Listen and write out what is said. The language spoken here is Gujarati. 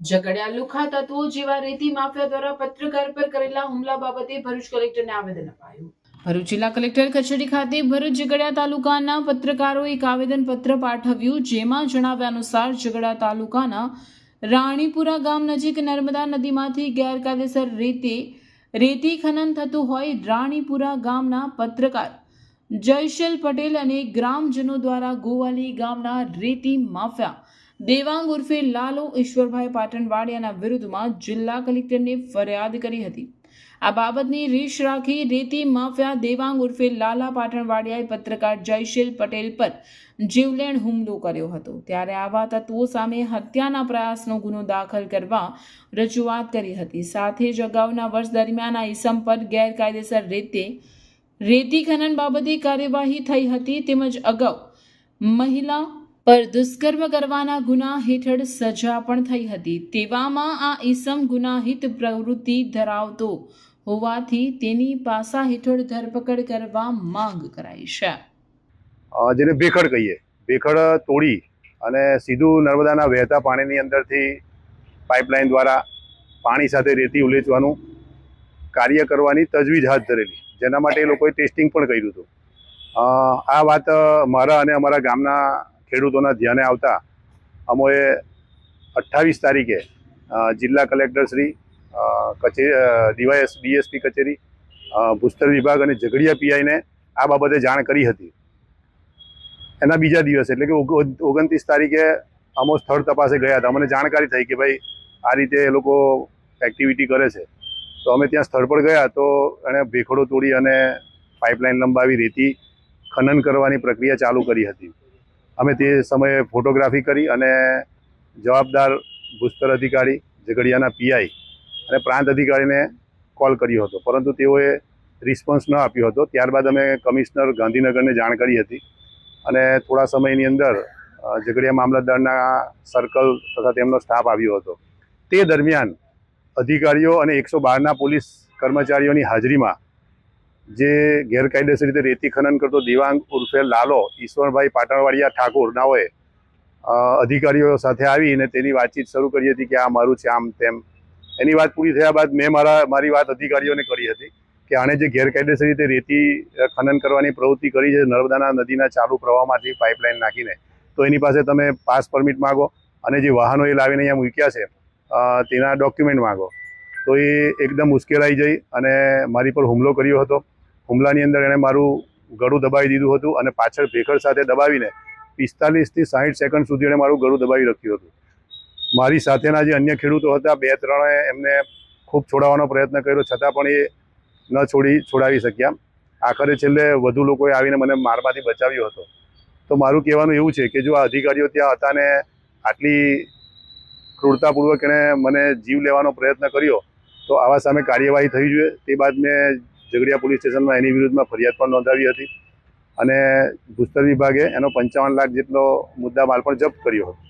ઝઘડિયા લુખા તત્વો જેવા રેતી માફિયા દ્વારા પત્રકાર પર કરેલા હુમલા બાબતે ભરૂચ કલેક્ટરને આવેદન અપાયું. ભરૂચ જિલ્લા કલેક્ટર કચેરી ખાતે ભરૂચ ઝઘડા તાલુકાના પત્રકારોએ એક આવેદન પત્ર પાઠવ્યું જેમાં જણાવ્યા અનુસાર ઝઘડા તાલુકાના રાણીપુરા ગામ નજીક નર્મદા નદીમાંથી ગેરકાયદેસર રીતે, રેતી ખનન થતું હોય રાણીપુરા ગામના પત્રકાર જયશેલ પટેલ અને ગ્રામજનો દ્વારા ગોવાલી ગામના રેતી માફિયા દેવાંગ ઉર્ફે લાલો ઈશ્વરભાઈ પાટણવાડિયાના વિરુદ્ધમાં જિલ્લા કલેક્ટરને ફરિયાદ કરી હતી. આ બાબતની રીશ રાખી રેતી માફિયા દેવાંગ ઉર્ફે લાલા પાટણવાડિયાએ પત્રકાર જયશીલ પટેલ પર જીવલેણ હુમલો કર્યો હતો. ત્યારે આવા તત્વો સામે હત્યાના પ્રયાસનો ગુનો દાખલ કરવા રજૂઆત કરી હતી. સાથે જ અગાઉના વર્ષ દરમિયાન આ ઇસમ પર ગેરકાયદેસર રીતે રેતી ખનન બાબતે કાર્યવાહી થઈ હતી. તેમજ અગાઉ મહિલા પર દુષ્કર્મ કરવાના ગુના હેઠળ સજા પણ થઈ હતી. તેવામાં આ ઈસમ ગુનાહિત પ્રવૃત્તિ ધરાવતો હોવાથી તેની પાસા હેઠળ ધરપકડ કરવા માંગ કરાઈ છે. જેને ભેખડ કહીએ. ભેખડ તોડી અને સીધું નર્મદાના વહેતા પાણીની અંદરથી પાઇપલાઇન દ્વારા પાણી સાથે રેતી ઉલેચવાનું કાર્ય કરવાની તજવીજ હાથ ધરેલી. જેના માટે એ લોકોએ ટેસ્ટિંગ પણ કર્યું હતું. આ વાત મારા અને અમારા ગામના ખેડૂતોના ધ્યાને આવતા અમોએ અઠ્ઠાવીસ તારીખે જિલ્લા કલેક્ટરશ્રી કચેરી ડીવાયએસ, ડીએસપી કચેરી ભૂસ્તર વિભાગ અને ઝઘડિયા પીઆઈને આ બાબતે જાણ કરી હતી. એના બીજા દિવસે, એટલે કે ઓગ- ઓગણત્રીસ તારીખે અમો સ્થળ તપાસે ગયા હતા. અમને જાણકારી થઈ કે ભાઈ, આ રીતે એ લોકો એક્ટિવિટી કરે છે. તો અમે ત્યાં સ્થળ પર ગયા તો એણે ભેખડો તોડી અને પાઇપલાઇન લંબાવી રેતી ખનન કરવાની પ્રક્રિયા ચાલુ કરી હતી. અમે તે સમયે ફોટોગ્રાફી કરી અને જવાબદાર ભૂસ્તર અધિકારી ઝઘડિયાના પીઆઈ અને પ્રાંત અધિકારીને કોલ કર્યો હતો. પરંતુ તેઓએ રિસ્પોન્સ ન આપ્યો હતો. ત્યારબાદ અમે કમિશનર ગાંધીનગરને જાણ કરી હતી અને થોડા સમયની અંદર ઝઘડિયા મામલતદારના સર્કલ તથા તેમનો સ્ટાફ આવ્યો હતો. તે દરમિયાન અધિકારીઓ અને એકસો બારના પોલીસ કર્મચારીઓની હાજરીમાં જે ગેરકાયદેસર રીતે રેતી ખનન કરતો દિવાંગ ઉર્ફે લાલો ઈશ્વરભાઈ પાટણવાડિયા ઠાકોર નાઓએ અધિકારીઓ સાથે આવીને તેની વાતચીત શરૂ કરી હતી કે આ મારું છે, આમ તેમ. એની વાત પૂરી થયા બાદ મેં મારા, મારી વાત અધિકારીઓને કરી હતી કે આણે જે ગેરકાયદેસર રીતે રેતી ખનન કરવાની પ્રવૃત્તિ કરી છે, નર્મદાના નદીના ચાલુ પ્રવાહમાંથી પાઇપલાઇન નાખીને, તો એની પાસે તમે પાસ પરમિટ માગો અને જે વાહનો એ લાવીને અહીંયા મૂક્યા છે તેના ડોક્યુમેન્ટ માગો. તો એ એકદમ ઉશ્કેલાઈ જઈ અને મારી પર હુમલો કર્યો હતો. હુમલાની અંદર એણે મારું ગળું દબાવી દીધું હતું અને પાછળ ભેખડ સાથે દબાવીને પિસ્તાલીસથી સાહીઠ સેકન્ડ સુધી એણે મારું ગળું દબાવી રાખ્યું હતું. મારી સાથેના જે અન્ય ખેડૂતો હતા, બે ત્રણે એમને ખૂબ છોડાવવાનો પ્રયત્ન કર્યો, છતાં પણ એ ન છોડી છોડાવી શક્યા. આખરે છેલ્લે વધુ લોકોએ આવીને મને મારમાંથી બચાવ્યો હતો. તો મારું કહેવાનું એવું છે કે જો આ અધિકારીઓ ત્યાં હતા ને આટલી ક્રૂરતાપૂર્વક એણે મને જીવ લેવાનો પ્રયત્ન કર્યો, તો આવા સામે કાર્યવાહી થવી જોઈએ. તે બાદ મેં ઝઘડિયા પોલીસ સ્ટેશનમાં એની વિરુદ્ધમાં ફરિયાદ પણ નોંધાવી હતી અને ભૂસ્તર વિભાગે એનો પંચાવન લાખ જેટલો મુદ્દા માલ પણ જપ્ત કર્યો હતો.